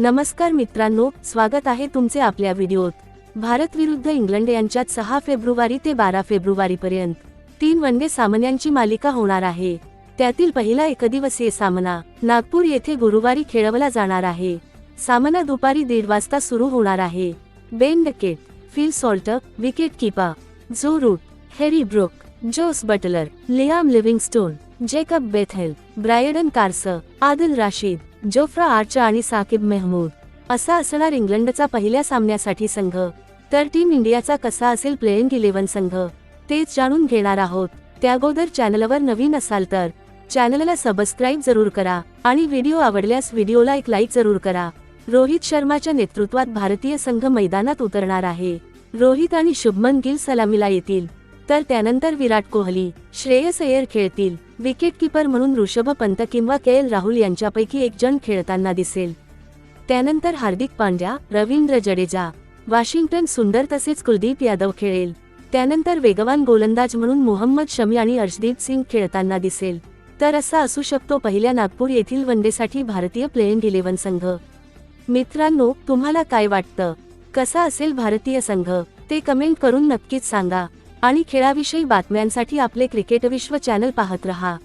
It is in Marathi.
नमस्कार मित्रांनो स्वागत आहे तुमचे आपल्या व्हिडिओत. भारत विरुद्ध इंग्लंड यांच्यात सहा फेब्रुवारी ते बारा फेब्रुवारीपर्यंत तीन वनडे सामन्यांची मालिका होणार आहे. त्यातील पहिला एकदिवसीय सामना नागपूर येथे गुरुवारी खेळवला जाणार आहे. सामना दुपारी दीड वाजता सुरू होणार आहे. Ben Duckett Phil Salt wicket keeper Joe Root Harry Brook Jos Buttler Liam Livingstone Jacob Bethell Brydon Carse Adil Rashid Jofra Archer आणि साकिब मेहमूद. असा असणार इंग्लंडचा पहिल्या सामन्यासाठी संघ. तर टीम इंडियाचा कसा असेल प्लेइंग इलेव्हन संघ? तेच जाणून घेणार आहोत. त्यागोदर चॅनलवर नवीन असाल तर चॅनलला सबस्क्राईब जरूर करा आणि व्हिडिओ आवडल्यास व्हिडिओला एक लाईक जरूर करा. रोहित शर्माच्या नेतृत्वात भारतीय संघ मैदानात उतरणार आहे. रोहित आणि शुभमन गिल सलामीला येतील. तर त्यानंतर विराट कोहली श्रेयस अय्यर खेळतील विकेटकीपर म्हणून ऋषभ पंत किंवा के एल राहुल यांच्यापैकी एक जण खेळताना दिसेल. त्यानंतर हार्दिक पांड्या रवींद्र जडेजा वॉशिंग्टन सुंदर तसेच कुलदीप यादव खेळेल. त्यानंतर वेगवान गोलंदाज म्हणून मोहम्मद शमी आणि अर्शदीप सिंग खेळताना दिसेल. तर असा असू शकतो पहिल्या नागपूर येथील वनडेसाठी भारतीय प्लेइंग इलेव्हन संघ. मित्रांनो तुम्हाला काय वाटतं? कसा असेल भारतीय संघ? ते कमेंट करून नक्कीच सांगा. आणि खेळाविषयी बातम्यांसाठी आपले क्रिकेट विश्व चॅनल पाहत रहा.